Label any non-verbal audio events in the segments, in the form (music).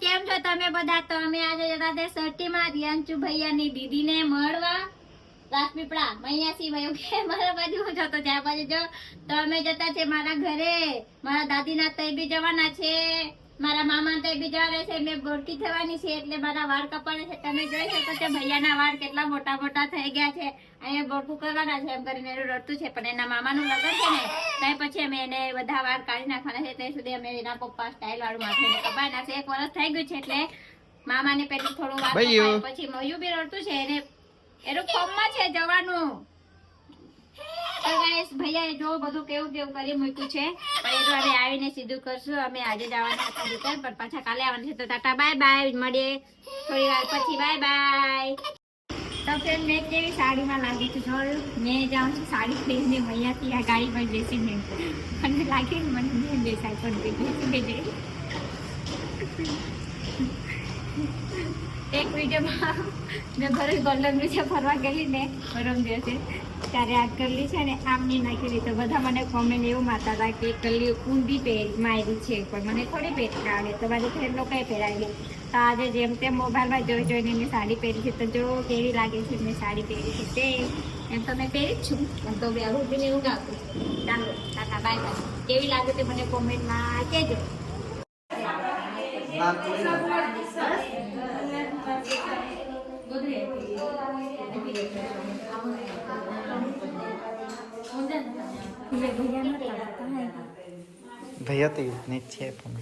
કેમ છો તમે બધા? તો અમે આજે જતા તે સર્ટીમાં રિયાંશુ ભૈયાની દીદીને મળવા. રાજપીપળા મૈયાસી ભાઈ કે (laughs) મારા બાજુ હું જતો ત્યાં બાજુ જો. તો અમે જતા છે મારા ઘરે. મારા દાદીના તઈ બી જવાના છે. મારા મામા તો બી જવાના છે મેં ગોરકી થવાની છે એટલે મારા વાળ કપાણા છે. તમે જોઈ શકો છો ભૈયાના વાળ કેટલા મોટા મોટા થઈ ગયા છે. અહીંયા ગોરકું કરવાના છે એમ કરીને એનું રડતું છે પણ એના મામાનું લગન છે ને ત્યાં પછી અમે એને બધા વાળ કાઢી નાખવાના છે. ત્યાં સુધી અમે એના પપ્પા સ્ટાઇલ વાળું માથે કપાઈ નાખશે એક વર્ષ થઈ ગયું છે એટલે મામાને પેલું થોડું વાર પછી મયું બી રડતું છે એને એનું ફોર્મમાં છે જવાનું. તો ગાઈસ ભૈયાએ જો બધું કેવું કેવું કરી મૂક્યું છે, પણ એ તો હવે આવીને સીધું કરશું. અમે આજે જવાના હતા દુકાન, પણ પાછા કાલે આવવાના છે. તો ટાટા, બાય બાય. મળીએ થોડી વાર પછી. Bye bye. તો ફ્રેન્ડ મેં કેવી સાડીમાં લાગી છું જોયું? મેં જાઉં છું, સાડી પહેરીને મૈયાથી આ ગાડી પર બેસીને મને લાગે મને મેં બેસાય પણ બેસી ગઈ એક વિડીયોમાં મેં ભરૂચ ગોલ્ડન બ્રિજે ફરવા ગયેલી ને પરમ દિવસે ત્યારે આ કરલી છે ને આમ નહીં નાખેલી તો બધા મને કોમેન્ટ એવું માતા હતા કે કરલી ઊંધી પહેર મારી છે પણ મને થોડી પહેરતા તો મારી ફ્રેન્ડ લોકોએ પહેરાવેલી તો આજે જેમ તેમ મોબાઈલમાં જોઈ જોઈને મેં સાડી પહેરી છે તો જો કેવી લાગે છે મેં સાડી પહેરી છે તે એમ તો મેં પહેરી જ છું પણ તો બે બી એવું ગાતું ચાલો કાકા બાય બાય કેવી લાગે તે મને કોમેન્ટમાં કહેજો ભૈયા તો ને છે પણ.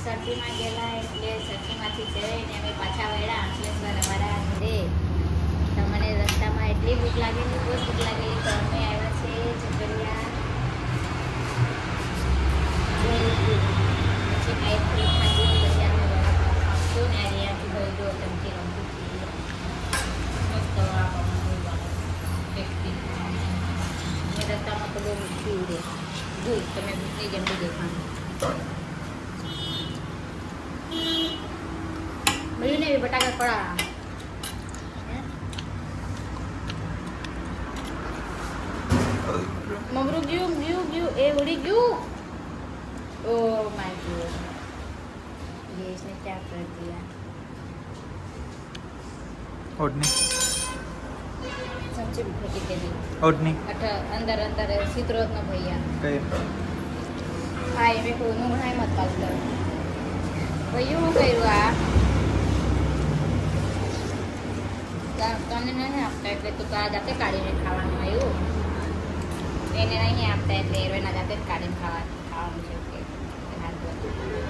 સર્દીમાં ગયેલા એટલે સર્દીમાંથી જઈને અમે પાછા વળ્યા અંકલેશ્વર અમારા ઘરે તો મને રસ્તામાં એટલી ભૂખ લાગેલી બહુ જ ભૂખ લાગેલી તો અમે આવ્યા છે ચકરિયા પછી મેં ફ્રૂટ ખાધું પછી અમે વડાપાવ ખાધું ને આ રિયાથી ભાઈ જો ચમચી રમતું મસ્ત વડાપાવ ટેસ્ટી મેં રસ્તામાં તો બહુ મીઠી ઉડે જોઈ તમે ભૂખની જેમ બી દેખાનું મળ્યું ને એવી બટાકા પડા મમરું ગયું ગયું ગયું એ ઉડી ગયું ઓ માય ગોડ ये इसने क्या कर दिया ઓઢની સમજી ફેંકી દીધી ઓઢની અંદર અંદર સિત્રોત નો ભૈયા. કઈ? હા એ મેં કોઈનું ઘણા મત પાડું ભૈયું હું કર્યું આ? તા- નહીં આપતા એટલે તું તો આ જાતે કાઢીને ખાવાનું આવ્યું એને નહીં આપતા એટલે એના જાતે જ કાઢીને ખાવા ખાવાનું છે.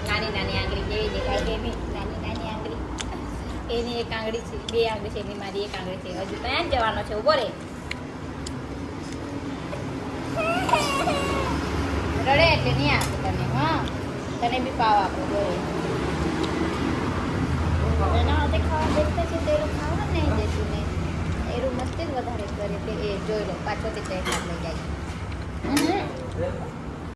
નાની નાની આંગળી કેવી દેખાય કે એની નાની નાની આંગળી એની એક આંગળી છે, બે આંગળી છે, એની મારી એક આંગળી છે. હજુ ત્યાં જવાનો છે? ઊભો રે. રડે એટલે નહીં આપે તને, હા? તને બી પાવ આપો બોલે વધારે કરે તે એ જોઈ લો પાછો તે ચેક લઈ જાય.